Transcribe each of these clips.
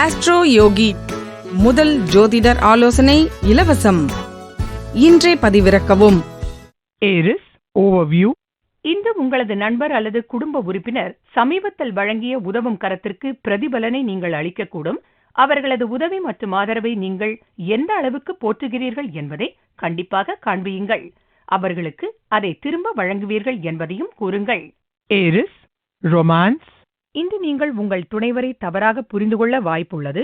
Astro யோகி முதல் ஜோதிடர் ஆலோசனை இலவசம். இன்றே பதிவிறக்கவும். ஏரிஸ் ஓவர்வியூ இந்த உங்களது நண்பர் அல்லது குடும்ப உறுப்பினர் சமீபத்தில் வழங்கிய உதவும் கரத்திற்கு பிரதிபலனை நீங்கள் அளிக்கக்கூடும். அவர்களது உதவி மற்றும் ஆதரவை நீங்கள் எந்த அளவுக்கு போற்றுகிறீர்கள் என்பதை கண்டிப்பாக காண்பியுங்கள். அவர்களுக்கு அதை திரும்ப வழங்குவீர்கள் என்பதையும் கூறுங்கள். ஏரிஸ் ரொமான்ஸ் இன்று நீங்கள் உங்கள் துணைவரை தவறாக புரிந்து கொள்ள வாய்ப்புள்ளது.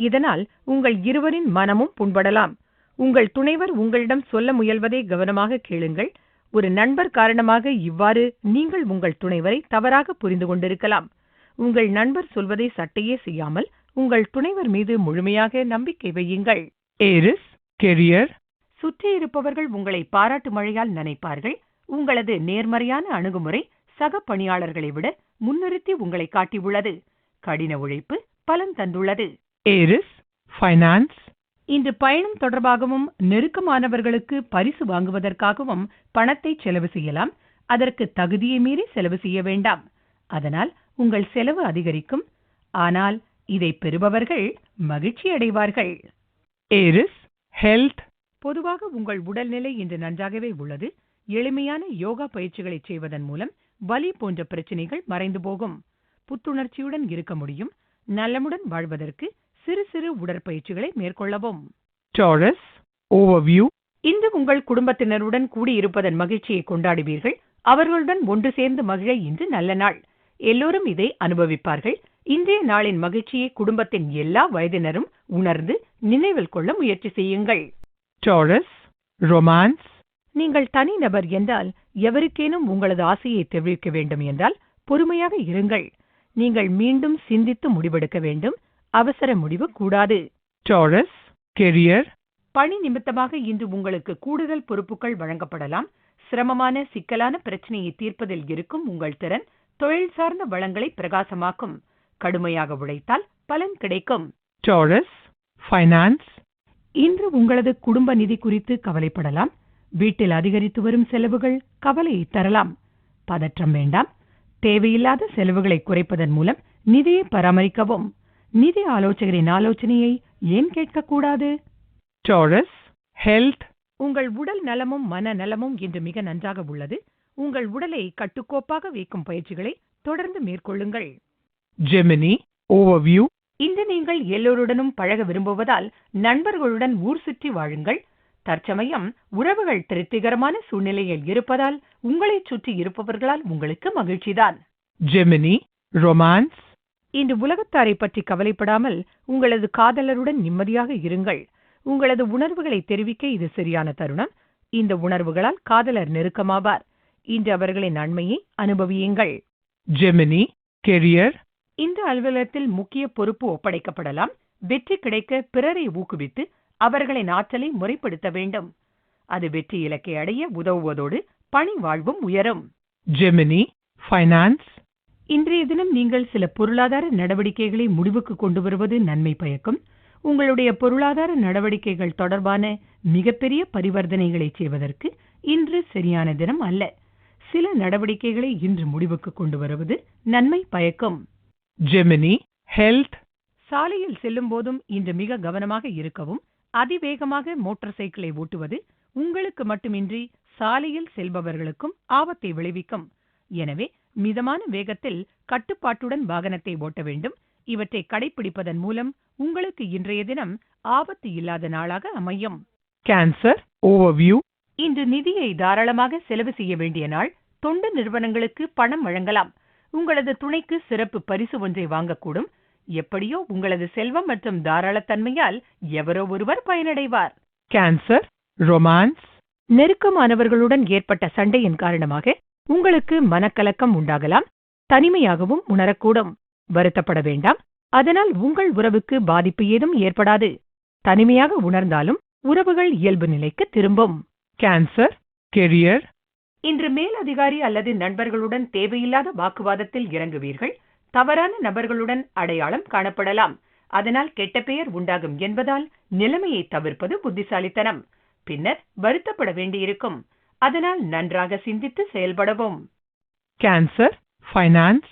இதனால் உங்கள் இருவரின் மனமும் புண்படலாம். உங்கள் துணைவர் உங்களிடம் சொல்ல முயல்வதை கவனமாக கேளுங்கள். ஒரு நண்பர் காரணமாக இவ்வாறு நீங்கள் உங்கள் துணைவரை தவறாக புரிந்து கொண்டிருக்கலாம். உங்கள் நண்பர் சொல்வதை சட்டையே செய்யாமல் உங்கள் துணைவர் மீது முழுமையாக நம்பிக்கை வையுங்கள். ஏரிஸ் கெரியர் சுற்றி இருப்பவர்கள் உங்களை பாராட்டு மழையால் நினைப்பார்கள். உங்களது நேர்மறையான அணுகுமுறை சக பணியாளர்களை விட முன்னிறுத்தி உங்களை காட்டியுள்ளது. கடின உழைப்பு பலன் தந்துள்ளது. ஏரிஸ் ஃபைனான்ஸ் இன்று பயணம் தொடர்பாகவும் நெருக்கமானவர்களுக்கு பரிசு வாங்குவதற்காகவும் பணத்தை செலவு செய்யலாம். அதற்கு தகுதியை மீறி செலவு செய்ய வேண்டாம். அதனால் உங்கள் செலவு அதிகரிக்கும். ஆனால் இதை பெறுபவர்கள் மகிழ்ச்சி அடைவார்கள். ஏரிஸ் ஹெல்த் பொதுவாக உங்கள் உடல்நிலை இன்று நன்றாகவே உள்ளது. எளிமையான யோகா பயிற்சிகளை செய்வதன் மூலம் வலி போன்ற பிரச்சனைகள் மறைந்து போகும். புத்துணர்ச்சியுடன் இருக்க முடியும். நலமுடன் வாழ்வதற்கு சிறு சிறு உடற்பயிற்சிகளை மேற்கொள்ளவும். டாரஸ் ஓவர்வியூ இன்று உங்கள் குடும்பத்தினருடன் கூடியிருப்பதன் மகிழ்ச்சியை கொண்டாடுவீர்கள். அவர்களுடன் ஒன்று சேர்ந்து மகிழ இன்று நல்ல நாள். எல்லோரும் இதை அனுபவிப்பார்கள். இன்றைய நாளின் மகிழ்ச்சியை குடும்பத்தின் எல்லா வயதினரும் உணர்ந்து நினைவில் கொள்ள முயற்சி செய்யுங்கள். டாரஸ் ரொமான்ஸ் நீங்கள் தனிநபர் என்றால் எவருக்கேனும் உங்களது ஆசையை தெரிவிக்க வேண்டும் என்றால் பொறுமையாக இருங்கள். நீங்கள் மீண்டும் சிந்தித்து முடிவெடுக்க வேண்டும். அவசர முடிவு கூடாது. டாரஸ் கெரியர் பணி நிமித்தமாக இன்று உங்களுக்கு கூடுதல் பொறுப்புகள் வழங்கப்படலாம். சிரமமான சிக்கலான பிரச்சனையை தீர்ப்பதில் இருக்கும் உங்கள் திறன் தொழில் சார்ந்த வளங்களை பிரகாசமாக்கும். கடுமையாக உழைத்தால் பலன் கிடைக்கும். டாரஸ் ஃபைனான்ஸ் இன்று உங்களது குடும்ப நிதி குறித்து கவலைப்படலாம். வீட்டில் அதிகரித்து வரும் செலவுகள் கவலையை தரலாம். பதற்றம் வேண்டாம். தேவையில்லாத செலவுகளை குறைப்பதன் மூலம் நிதியை பராமரிக்கவும். நிதி ஆலோசகரின் ஆலோசனையை ஏன் கேட்கக்கூடாது? டாரஸ் ஹெல்த் உங்கள் உடல் நலமும் மன நலமும் இன்று மிக நன்றாக உள்ளது. உங்கள் உடலை கட்டுக்கோப்பாக வைக்கும் பயிற்சிகளை தொடர்ந்து மேற்கொள்ளுங்கள். ஜெமினி ஓவர்வியூ இன்று நீங்கள் எல்லோருடனும் பழக விரும்புவதால் நண்பர்களுடன் ஊர் சுற்றி வாழுங்கள். தற்சமயம் உறவுகள் திருப்திகரமான சூழ்நிலையில் இருப்பதால் உங்களைச் சுற்றி இருப்பவர்களால் உங்களுக்கு மகிழ்ச்சிதான். ஜெமினி ரொமான்ஸ் இன்று உலகத்தாரை பற்றி கவலைப்படாமல் உங்களது காதலருடன் நிம்மதியாக இருங்கள். உங்களது உணர்வுகளை தெரிவிக்க இது சரியான தருணம். இந்த உணர்வுகளால் காதலர் நெருக்கமாவார். இன்று அவர்களின் நன்மையை அனுபவியுங்கள். ஜெமினி கெரியர் இந்த அலுவலகத்தில் முக்கிய பொறுப்பு ஒப்படைக்கப்படலாம். வெற்றி கிடைக்க பிறரை ஊக்குவித்து அவர்களின் ஆற்றலை முறைப்படுத்த வேண்டும். அது வெற்றி இலக்கை அடைய உதவுவதோடு பணி வாழ்வும் உயரும். ஜெமினி ஃபைனான்ஸ் இன்றைய தினம் நீங்கள் சில பொருளாதார நடவடிக்கைகளை முடிவுக்கு கொண்டு வருவது நன்மை பயக்கும். உங்களுடைய பொருளாதார நடவடிக்கைகள் தொடர்பான மிகப்பெரிய பரிவர்த்தனைகளை செய்வதற்கு இன்று சரியான தினம் அல்ல. சில நடவடிக்கைகளை இன்று முடிவுக்கு கொண்டு வருவது நன்மை பயக்கும். ஜெமினி ஹெல்த் சாலையில் செல்லும் போதும் இன்று மிக கவனமாக இருக்கவும் அதிவேகமாக மோட்டார் சைக்கிளை ஓட்டுவது உங்களுக்கு மட்டுமின்றி சாலையில் செல்பவர்களுக்கும் ஆபத்தை விளைவிக்கும். எனவே மிதமான வேகத்தில் கட்டுப்பாட்டுடன் வாகனத்தை ஓட்ட வேண்டும். இவற்றை கடைபிடிப்பதன் மூலம் உங்களுக்கு இன்றைய தினம் ஆபத்து இல்லாத நாளாக அமையும். கேன்சர் ஓவர்வியூ இன்று நிதியை தாராளமாக செலவு செய்ய வேண்டிய நாள். தொண்டு நிறுவனங்களுக்கு பணம் வழங்கலாம். உங்களது துணைக்கு சிறப்பு பரிசு ஒன்றை வாங்கக்கூடும். எப்படியோ உங்களது செல்வம் மற்றும் தாராளத்தன்மையால் எவரோ ஒருவர் பயனடைவார். கேன்சர் ரொமான்ஸ் நெருக்கமானவர்களுடன் ஏற்பட்ட சண்டையின் காரணமாக உங்களுக்கு மனக்கலக்கம் உண்டாகலாம் தனிமையாகவும் உணரக்கூடும். வருத்தப்பட வேண்டாம் அதனால் உங்கள் உறவுக்கு பாதிப்பு ஏதும் ஏற்படாது. தனிமையாக உணர்ந்தாலும் உறவுகள் இயல்பு நிலைக்கு திரும்பும். கேன்சர் கெரியர் இன்று மேலதிகாரி அல்லது நண்பர்களுடன் தேவையில்லாத வாக்குவாதத்தில் இறங்குவீர்கள் தவறான நபர்களுடன் அடையாளம் காணப்படலாம். அதனால் கெட்ட பெயர் உண்டாகும் என்பதால் நிலைமையை தவிர்ப்பது புத்திசாலித்தனம். பின்னர் வருத்தப்பட வேண்டியிருக்கும். அதனால் நன்றாக சிந்தித்து செயல்படவும். கேன்சர் ஃபைனான்ஸ்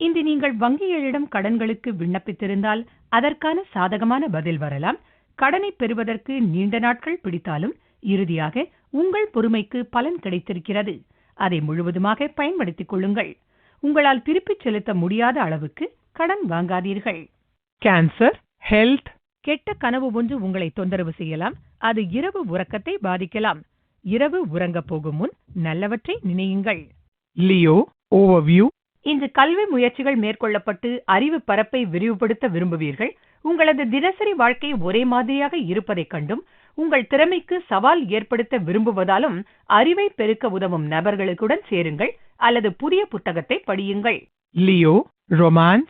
இன்று நீங்கள் வங்கிகளிடம் கடன்களுக்கு விண்ணப்பித்திருந்தால் அதற்கான சாதகமான பதில் வரலாம். கடனை பெறுவதற்கு நீண்ட நாட்கள் பிடித்தாலும் இறுதியாக உங்கள் பொறுமைக்கு பலன் கிடைத்திருக்கிறது. அதை முழுவதுமாக பயன்படுத்திக் கொள்ளுங்கள். உங்களால் திருப்பிச் செலுத்த முடியாத அளவுக்கு கடன் வாங்காதீர்கள். Cancer, health, கெட்ட கனவு ஒன்று உங்களை தொந்தரவு செய்யலாம். அது இரவு உறக்கத்தை பாதிக்கலாம். இரவு உறங்கப் போகும் முன் நல்லவற்றை நினையுங்கள். Leo, overview, இன்று கல்வி முயற்சிகள் மேற்கொள்ளப்பட்டு அறிவு பரப்பை விரிவுபடுத்த விரும்புவீர்கள். உங்களது தினசரி வாழ்க்கை ஒரே மாதிரியாக இருப்பதைக் கண்டும் உங்கள் திறமைக்கு சவால் ஏற்படுத்த விரும்புவதாலும் அறிவை பெருக்க உதவும் நபர்களுடன் சேருங்கள். அல்லது புதிய புத்தகத்தை படியுங்கள். Leo, romance,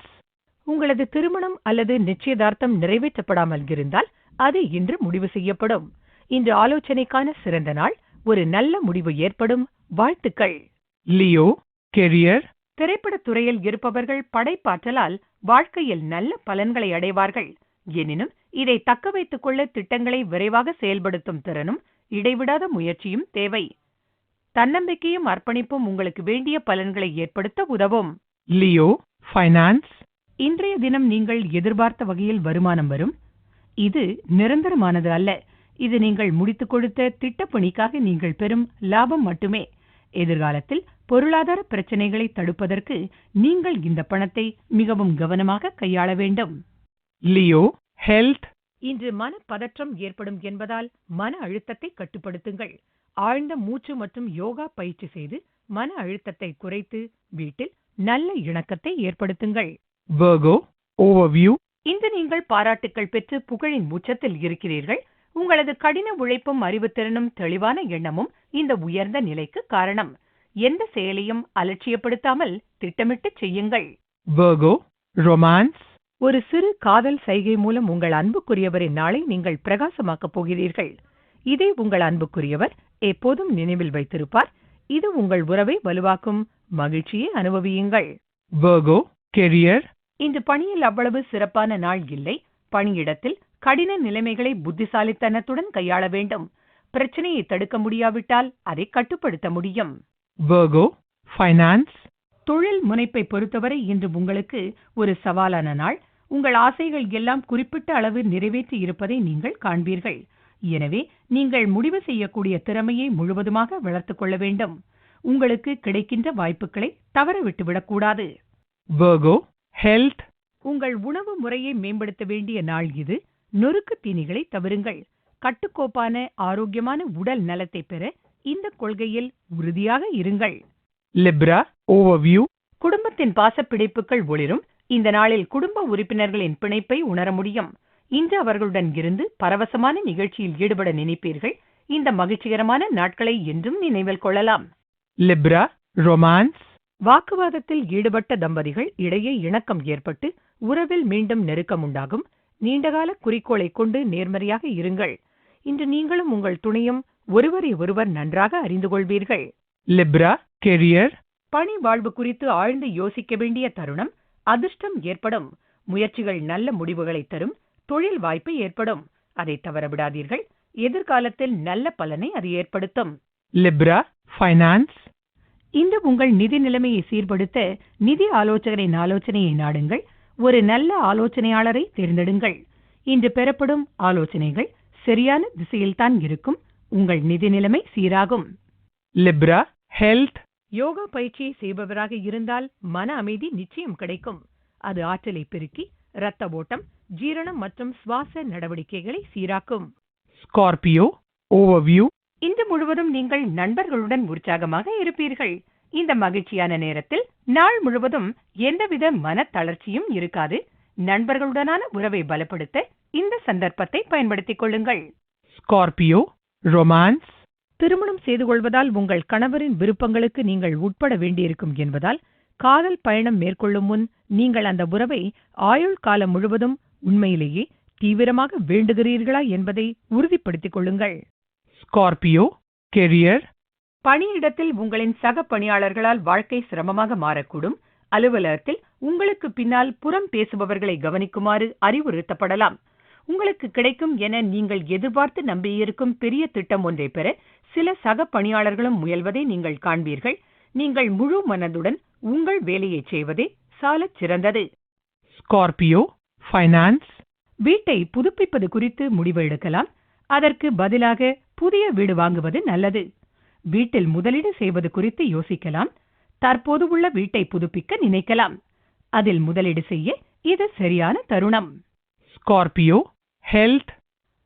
உங்களது திருமணம் அல்லது நிச்சயதார்த்தம் நிறைவேற்றப்படாமல் இருந்தால் அது இன்று முடிவு செய்யப்படும். இன்று ஆலோசனைக்கான சிறந்த நாள் ஒரு நல்ல முடிவு ஏற்படும். வாழ்த்துக்கள். Leo, career, திரைப்படத் துறையில் இருப்பவர்கள் படைப்பாற்றலால் வாழ்க்கையில் நல்ல பலன்களை அடைவார்கள். எனினும் இதை தக்க வைத்துக் கொள்ள திட்டங்களை விரைவாக செயல்படுத்தும் திறனும் இடைவிடாத முயற்சியும் தேவை. தன்னம்பிக்கையும் அர்ப்பணிப்பும் உங்களுக்கு வேண்டிய பலன்களை ஏற்படுத்த உதவும். Leo, finance, இன்றைய தினம் நீங்கள் எதிர்பார்த்த வகையில் வருமானம் வரும். இது நிரந்தரமானது அல்ல. இது நீங்கள் முடித்துக் கொடுத்த திட்டப்பணிக்காக நீங்கள் பெறும் லாபம் மட்டுமே. எதிர்காலத்தில் பொருளாதார பிரச்சனைகளை தடுப்பதற்கு நீங்கள் இந்த பணத்தை மிகவும் கவனமாக கையாள வேண்டும். Leo, health, இன்று மன பதற்றம் ஏற்படும் என்பதால் மன அழுத்தத்தை கட்டுப்படுத்துங்கள். ஆழ்ந்த மூச்சு மற்றும் யோகா பயிற்சி செய்து மன அழுத்தத்தை குறைத்து வீட்டில் நல்ல இணக்கத்தை ஏற்படுத்துங்கள். Virgo, overview, இன்று நீங்கள் பாராட்டுக்கள் பெற்று புகழின் உச்சத்தில் இருக்கிறீர்கள். உங்களது கடின உழைப்பும் அறிவுத்திறனும் தெளிவான எண்ணமும் இந்த உயர்ந்த நிலைக்கு காரணம். எந்த செயலையும் அலட்சியப்படுத்தாமல் திட்டமிட்டு செய்யுங்கள். Virgo, romance, ஒரு சிறு காதல் சைகை மூலம் உங்கள் அன்புக்குரியவரின் நாளை நீங்கள் பிரகாசமாக்கப் போகிறீர்கள். இதை உங்கள் அன்புக்குரியவர் எப்போதும் நினைவில் வைத்திருப்பார். இது உங்கள் உறவை வலுவாக்கும் மகிழ்ச்சியை அனுபவியுங்கள். Virgo, career, இன்று பணியில் அவ்வளவு சிறப்பான நாள் இல்லை. பணியிடத்தில் கடின நிலைமைகளை புத்திசாலித்தனத்துடன் கையாள வேண்டும். பிரச்சனையை தடுக்க முடியாவிட்டால் அதை கட்டுப்படுத்த முடியும். Virgo, finance, தொழில் முனைப்பை பொறுத்தவரை இன்று உங்களுக்கு ஒரு சவாலான நாள். உங்கள் ஆசைகள் எல்லாம் குறிப்பிட்ட அளவு நிறைவேற்றி இருப்பதை நீங்கள் காண்பீர்கள். எனவே நீங்கள் முடிவு செய்யக்கூடிய திறமையை முழுவதுமாக வளர்த்துக் கொள்ள வேண்டும். உங்களுக்கு கிடைக்கின்ற வாய்ப்புகளை தவறவிட்டுவிடக்கூடாது Virgo, health, உங்கள் உணவு முறையை மேம்படுத்த வேண்டிய நாள் இது. நொறுக்கு தீனிகளை தவிருங்கள் கட்டுக்கோப்பான ஆரோக்கியமான உடல் நலத்தை பெற இந்த கொள்கையில் உறுதியாக இருங்கள். Libra, overview, குடும்பத்தின் பாசப்பிடிப்புகள் ஒளிரும். இந்த நாளில் குடும்ப உறுப்பினர்களின் பிணைப்பை உணர முடியும். இன்று அவர்களுடன் இருந்து பரவசமான நிகழ்ச்சியில் ஈடுபட நினைப்பீர்கள். இந்த மகிழ்ச்சிகரமான நாட்களை என்றும் நினைவில் கொள்ளலாம். Libra, romance, வாக்குவாதத்தில் ஈடுபட்ட தம்பதிகள் இடையே இணக்கம் ஏற்பட்டு உறவில் மீண்டும் நெருக்கம் உண்டாகும். நீண்டகால குறிக்கோளை கொண்டு நேர்மறையாக இருங்கள். இன்று நீங்களும் உங்கள் துணையும் ஒருவரை ஒருவர் நன்றாக அறிந்து கொள்வீர்கள். Libra, career, பணி வாழ்வு குறித்து ஆழ்ந்து யோசிக்க வேண்டிய தருணம் அதிர்ஷ்டம் ஏற்படும். முயற்சிகள் நல்ல முடிவுகளை தரும். தொழில் வாய்ப்பு ஏற்படும். அதை தவறவிடாதீர்கள் எதிர்காலத்தில் நல்ல பலனை அது ஏற்படுத்தும். Libra, finance, இன்று உங்கள் நிதி நிலைமையை சீர்படுத்த நிதி ஆலோசகரின் ஆலோசனையை நாடுங்கள். ஒரு நல்ல ஆலோசனையாளரை தேர்ந்தெடுங்கள். இன்று பெறப்படும் ஆலோசனைகள் சரியான திசையில்தான் இருக்கும். உங்கள் நிதி நிலைமை சீராகும். Libra, health, யோகா பயிற்சியை செய்பவராக இருந்தால் மன அமைதி நிச்சயம் கிடைக்கும். அது ஆற்றலை பெருக்கி இரத்த ஓட்டம் ஜீரணம் மற்றும் சுவாச நடவடிக்கைகளை சீராக்கும். Scorpio, overview, இன்று முழுவதும் நீங்கள் நண்பர்களுடன் உற்சாகமாக இருப்பீர்கள். இந்த மகிழ்ச்சியான நேரத்தில் நாள் முழுவதும் எந்தவித மன தளர்ச்சியும் இருக்காது. நண்பர்களுடனான உறவை பலப்படுத்த இந்த சந்தர்ப்பத்தை பயன்படுத்திக் கொள்ளுங்கள். Scorpio, romance, திருமணம் செய்து கொள்வதால் உங்கள் கணவரின் விருப்பங்களுக்கு நீங்கள் உட்பட வேண்டியிருக்கும் என்பதால் காதல் பயணம் மேற்கொள்ளும் முன் நீங்கள் அந்த உறவை ஆயுள் காலம் முழுவதும் உண்மையிலேயே தீவிரமாக வேண்டுகிறீர்களா என்பதை உறுதிப்படுத்திக் கொள்ளுங்கள். Scorpio, career, பணியிடத்தில் உங்களின் சக பணியாளர்களால் வாழ்க்கை சிரமமாக மாறக்கூடும். அலுவலகத்தில் உங்களுக்கு பின்னால் புறம் பேசுபவர்களை கவனிக்குமாறு அறிவுறுத்தப்படலாம். உங்களுக்கு கிடைக்கும் என நீங்கள் எதிர்பார்த்து நம்பியிருக்கும் பெரிய திட்டம் ஒன்றை பெற சில சக பணியாளர்களும் முயல்வதை நீங்கள் காண்பீர்கள். நீங்கள் முழு மனதுடன் உங்கள் வேலையை செய்வதே சாலச் சிறந்தது Scorpio, ஃபைனான்ஸ் வீட்டை புதுப்பிப்பது குறித்து முடிவு எடுக்கலாம். அதற்கு பதிலாக புதிய வீடு வாங்குவது நல்லது. வீட்டில் முதலீடு செய்வது குறித்து யோசிக்கலாம். தற்போது உள்ள வீட்டை புதுப்பிக்க நினைக்கலாம். அதில் முதலீடு செய்ய இது சரியான தருணம். ஸ்கார்பியோ ஹெல்த்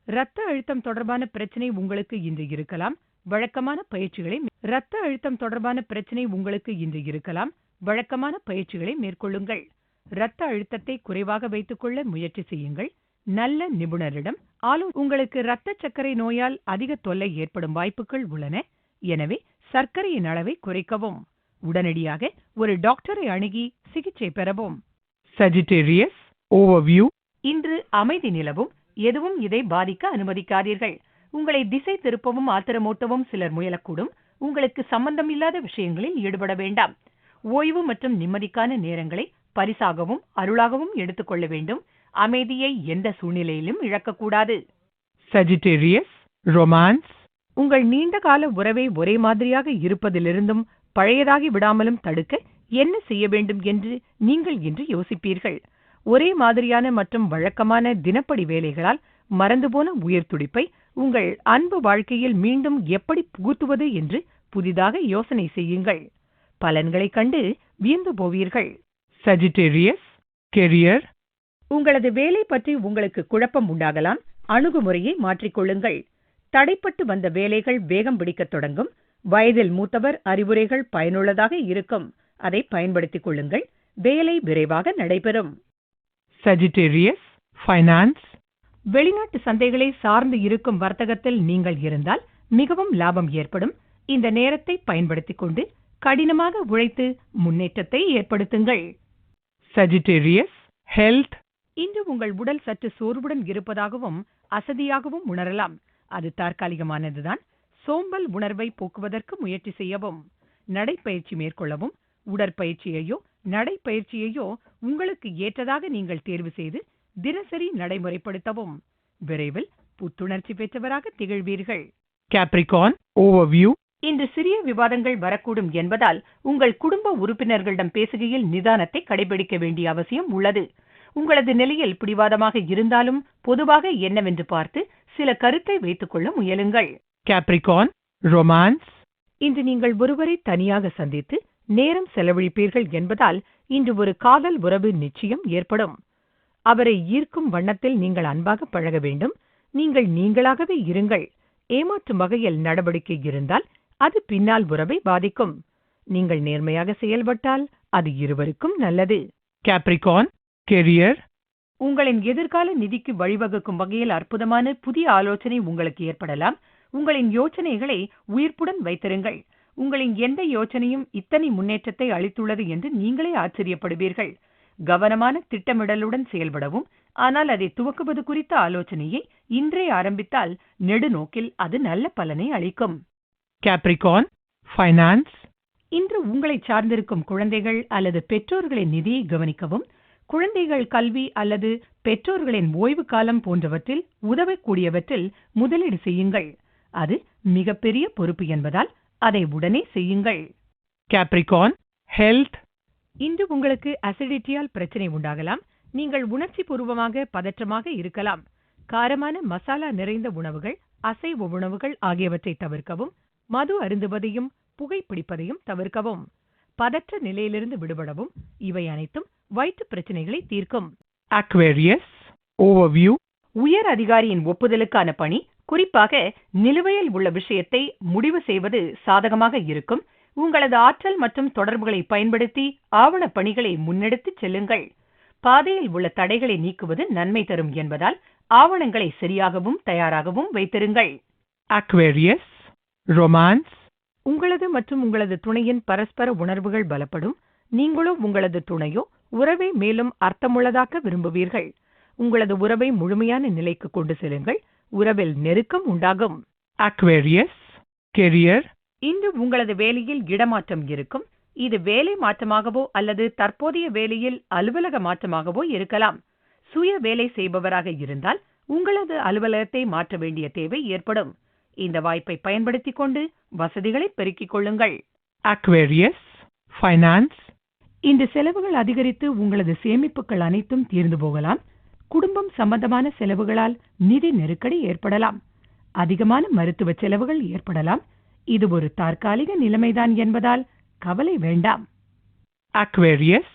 இரத்த அழுத்தம் தொடர்பான பிரச்சனை உங்களுக்கு இன்று இருக்கலாம். வழக்கமான பயிற்சிகளை இரத்த அழுத்தம் தொடர்பான பிரச்சனை உங்களுக்கு இன்று இருக்கலாம். வழக்கமான பயிற்சிகளை மேற்கொள்ளுங்கள். இரத்த அழுத்தத்தை குறைவாக வைத்துக்கொள்ள முயற்சி செய்யுங்கள். நல்ல நிபுணரிடம் ஆலோ உங்களுக்கு இரத்த சர்க்கரை நோயால் அதிக தொல்லை ஏற்படும் வாய்ப்புகள் உள்ளன. எனவே சர்க்கரையின் அளவை குறைக்கவும். உடனடியாக ஒரு டாக்டரை அணுகி சிகிச்சை பெறவும். Sagittarius, overview, இன்று அமைதி நிலவும். எதுவும் இதை பாதிக்க அனுமதிக்காதீர்கள். உங்களை திசை திருப்பவும் ஆத்திரமூட்டவும் சிலர் முயலக்கூடும். உங்களுக்கு சம்பந்தமில்லாத விஷயங்களில் ஈடுபட வேண்டாம். ஓய்வு மற்றும் நிம்மதிக்கான நேரங்களை பரிசாகவும் அருளாகவும் எடுத்துக்கொள்ள வேண்டும். அமைதியை எந்த சூழ்நிலையிலும் இழக்கக்கூடாது. Sagittarius, romance, உங்கள் நீண்டகால உறவை ஒரே மாதிரியாக இருப்பதிலிருந்தும் பழையதாகி விடாமலும் தடுக்க என்ன செய்ய வேண்டும் என்று நீங்கள் இன்று யோசிப்பீர்கள். ஒரே மாதிரியான மற்றும் வழக்கமான தினப்படி வேலைகளால் மறந்துபோன உயிர் துடிப்பை உங்கள் அன்பு வாழ்க்கையில் மீண்டும் எப்படி புகுத்துவது என்று புதிதாக யோசனை செய்யுங்கள். பலன்களைக் கண்டு வியந்து போவீர்கள். Sagittarius, career, உங்களது வேலை பற்றி உங்களுக்கு குழப்பம் உண்டாகலாம். அணுகுமுறையை மாற்றிக்கொள்ளுங்கள். தடைப்பட்டு வந்த வேலைகள் வேகம் பிடிக்கத் தொடங்கும். வயதில் மூத்தவர் அறிவுரைகள் பயனுள்ளதாக இருக்கும். அதை பயன்படுத்திக் கொள்ளுங்கள். வேலை விரைவாக நடைபெறும். Sagittarius, finance, வெளிநாட்டு சந்தைகளை சார்ந்து இருக்கும் வர்த்தகத்தில் நீங்கள் இருந்தால் மிகவும் லாபம் ஏற்படும். இந்த நேரத்தை பயன்படுத்திக் கொண்டு கடினமாக உழைத்து முன்னேற்றத்தை ஏற்படுத்துங்கள். Sagittarius, health, இன்று உங்கள் உடல் சற்று சோர்வுடன் இருப்பதாகவும் அசதியாகவும் உணரலாம். அது தற்காலிகமானதுதான். சோம்பல் உணர்வை போக்குவதற்கு முயற்சி செய்யவும் நடைப்பயிற்சி மேற்கொள்ளவும் உடற்பயிற்சியையோ நடைப்பயிற்சியையோ உங்களுக்கு ஏற்றதாக நீங்கள் தேர்வு செய்து தினசரி நடைமுறைப்படுத்தவும். விரைவில் புத்துணர்ச்சி பெற்றவராக திகழ்வீர்கள். Capricorn, overview, இன்று சிறிய விவாதங்கள் வரக்கூடும் என்பதால் உங்கள் குடும்ப உறுப்பினர்களிடம் பேசுகையில் நிதானத்தை கடைபிடிக்க வேண்டிய அவசியம் உள்ளது. உங்களது நிலையில் பிடிவாதமாக இருந்தாலும் பொதுவாக என்னவென்று பார்த்து சில கருத்தை வைத்துக்கொள்ள முயலுங்கள். Capricorn, romance, இன்று நீங்கள் ஒருவரை தனியாக சந்தித்து நேரம் செலவழிப்பீர்கள் என்பதால் இன்று ஒரு காதல் உறவு நிச்சயம் ஏற்படும். அவரை ஈர்க்கும் வண்ணத்தில் நீங்கள் அன்பாக பழக வேண்டும். நீங்கள் நீங்களாகவே இருங்கள். ஏமாற்றும் வகையில் நடவடிக்கை இருந்தால் அது பின்னால் உறவை பாதிக்கும். நீங்கள் நேர்மையாக செயல்பட்டால் அது இருவருக்கும் நல்லது. Capricorn, career, உங்களின் எதிர்கால நிதிக்கு வழிவகுக்கும் வகையில் அற்புதமான புதிய ஆலோசனை உங்களுக்கு ஏற்படலாம். உங்களின் யோசனைகளை உயிர்ப்புடன் வைத்திருங்கள். உங்களின் எந்த யோசனையும் இத்தனை முன்னேற்றத்தை அளித்துள்ளது என்று நீங்களே ஆச்சரியப்படுவீர்கள். கவனமான திட்டமிடலுடன் செயல்படவும் ஆனால் அதை துவக்குவது குறித்த ஆலோசனையை இன்றே ஆரம்பித்தால் நெடுநோக்கில் அது நல்ல பலனை அளிக்கும். Capricorn, finance, இன்று உங்களை சார்ந்திருக்கும் குழந்தைகள் அல்லது பெற்றோர்களின் நிதியை கவனிக்கவும் குழந்தைகள் கல்வி அல்லது பெற்றோர்களின் ஓய்வு காலம் போன்றவற்றில் உதவக்கூடியவற்றில் முதலீடு செய்யுங்கள். அது மிகப்பெரிய பொறுப்பு என்பதால் அதை உடனே செய்யுங்கள். Capricorn, health, இன்று உங்களுக்கு அசிடிட்டியால் பிரச்சனை உண்டாகலாம். நீங்கள் உணர்ச்சி பூர்வமாக பதற்றமாக இருக்கலாம். காரமான மசாலா நிறைந்த உணவுகள் அசைவ உணவுகள் ஆகியவற்றை தவிர்க்கவும் மது அருந்துவதையும் புகைப்பிடிப்பதையும் தவிர்க்கவும். பதற்ற நிலையிலிருந்து விடுபடவும் இவை அனைத்தும் வயிற்று பிரச்சனைகளை தீர்க்கும். உயர் அதிகாரியின் ஒப்புதலுக்கான பணி குறிப்பாக நிலுவையில் உள்ள விஷயத்தை முடிவு செய்வது சாதகமாக இருக்கும். உங்களது ஆற்றல் மற்றும் தொடர்புகளை பயன்படுத்தி ஆவணப் பணிகளை முன்னெடுத்துச் செல்லுங்கள். பாதையில் உள்ள தடைகளை நீக்குவது நன்மை தரும் என்பதால் ஆவணங்களை சரியாகவும் தயாராகவும் வைத்திருங்கள். Aquarius, romance, உங்களது மற்றும் உங்களது துணையின் பரஸ்பர உணர்வுகள் பலப்படும். நீங்களோ உங்களது துணையோ உறவை மேலும் அர்த்தமுள்ளதாக்க விரும்புவீர்கள். உங்களது உறவை முழுமையான நிலைக்கு கொண்டு செல்லுங்கள். உறவில் நெருக்கம் உண்டாகும். Aquarius, career, இன்று உங்களது வேலையில் இடமாற்றம் இருக்கும். இது வேலை மாற்றமாகவோ அல்லது தற்போதைய வேலையில் அலுவலக மாற்றமாகவோ இருக்கலாம். சுய வேலை செய்பவராக இருந்தால் உங்களது அலுவலகத்தை மாற்ற வேண்டிய தேவை ஏற்படும். இந்த வாய்ப்பை பயன்படுத்திக் கொண்டு வசதிகளை பெருக்கிக் கொள்ளுங்கள். Aquarius, finance, இந்த செலவுகள் அதிகரித்து உங்களது சேமிப்புகள் அனைத்தும் தீர்ந்து போகலாம். குடும்பம் சம்பந்தமான செலவுகளால் நிதி நெருக்கடி ஏற்படலாம். அதிகமான மருத்துவ செலவுகள் ஏற்படலாம். இது ஒரு தற்காலிக நிலைமைதான் என்பதால் கவலை வேண்டாம். Aquarius,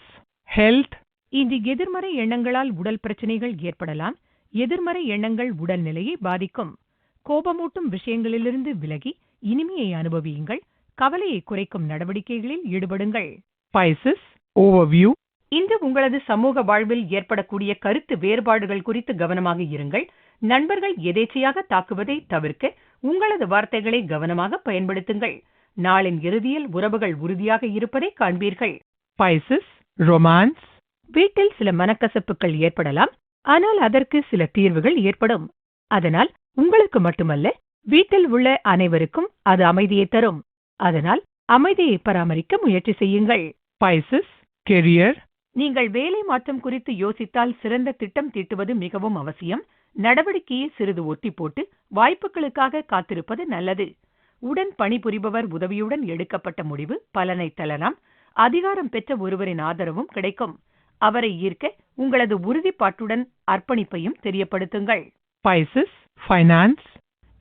health, இன்று எதிர்மறை எண்ணங்களால் உடல் பிரச்சனைகள் ஏற்படலாம். எதிர்மறை எண்ணங்கள் உடல்நிலையை பாதிக்கும். கோபமூட்டும் விஷயங்களிலிருந்து விலகி இனிமையை அனுபவியுங்கள். கவலையை குறைக்கும் நடவடிக்கைகளில் ஈடுபடுங்கள். Pisces, overview, இன்று உங்களது சமூக வாழ்வில் ஏற்படக்கூடிய கருத்து வேறுபாடுகள் குறித்து கவனமாக இருங்கள். நண்பர்கள் எதேச்சையாக தாக்குவதை தவிர்க்க உங்களது வார்த்தைகளை கவனமாக பயன்படுத்துங்கள். நாளின் இறுதியில் உறவுகள் உறுதியாக இருப்பதை காண்பீர்கள். Pisces, romance, வீட்டில் சில மனக்கசப்புகள் ஏற்படலாம். ஆனால் அதற்கு சில தீர்வுகள் ஏற்படும். அதனால் உங்களுக்கு மட்டுமல்ல வீட்டில் உள்ள அனைவருக்கும் அது அமைதியை தரும். அதனால் அமைதியை பராமரிக்க முயற்சி செய்யுங்கள். Pisces, career, நீங்கள் வேலை மாற்றம் குறித்து யோசித்தால் சிறந்த திட்டம் தீட்டுவது மிகவும் அவசியம். நடவடிக்கையை சிறிது ஒத்தி போட்டு வாய்ப்புகளுக்காக காத்திருப்பது நல்லது. உடன் பணிபுரிபவர் உதவியுடன் எடுக்கப்பட்ட முடிவு பலனை தரலாம். அதிகாரம் பெற்ற ஒருவரின் ஆதரவும் கிடைக்கும். அவரை ஈர்க்க உங்களது உறுதிப்பாட்டுடன் அர்ப்பணிப்பையும் தெரியப்படுத்துங்கள். Pisces, finance,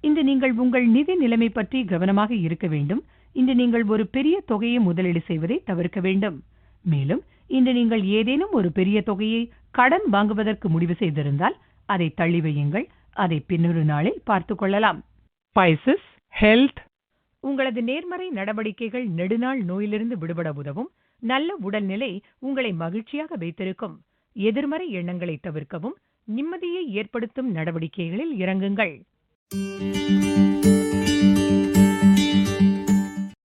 இன்று நீங்கள் உங்கள் நிதி நிலைமை பற்றி கவனமாக இருக்க வேண்டும். இன்று நீங்கள் ஒரு பெரிய தொகையை முதலீடு செய்வதை தவிர்க்க வேண்டும். மேலும் இன்று நீங்கள் ஏதேனும் ஒரு பெரிய தொகையை கடன் வாங்குவதற்கு முடிவு செய்திருந்தால் அதை தள்ளி வையுங்கள். அதை பின்னொரு நாளில் பார்த்துக் கொள்ளலாம். Health, உங்களது நேர்மறை நடவடிக்கைகள் நெடுநாள் நோயிலிருந்து விடுபட உதவும். நல்ல உடல்நிலை உங்களை மகிழ்ச்சியாக வைத்திருக்கும். எதிர்மறை எண்ணங்களை தவிர்க்கவும். நிம்மதியை ஏற்படுத்தும் நடவடிக்கைகளில் இறங்குங்கள்.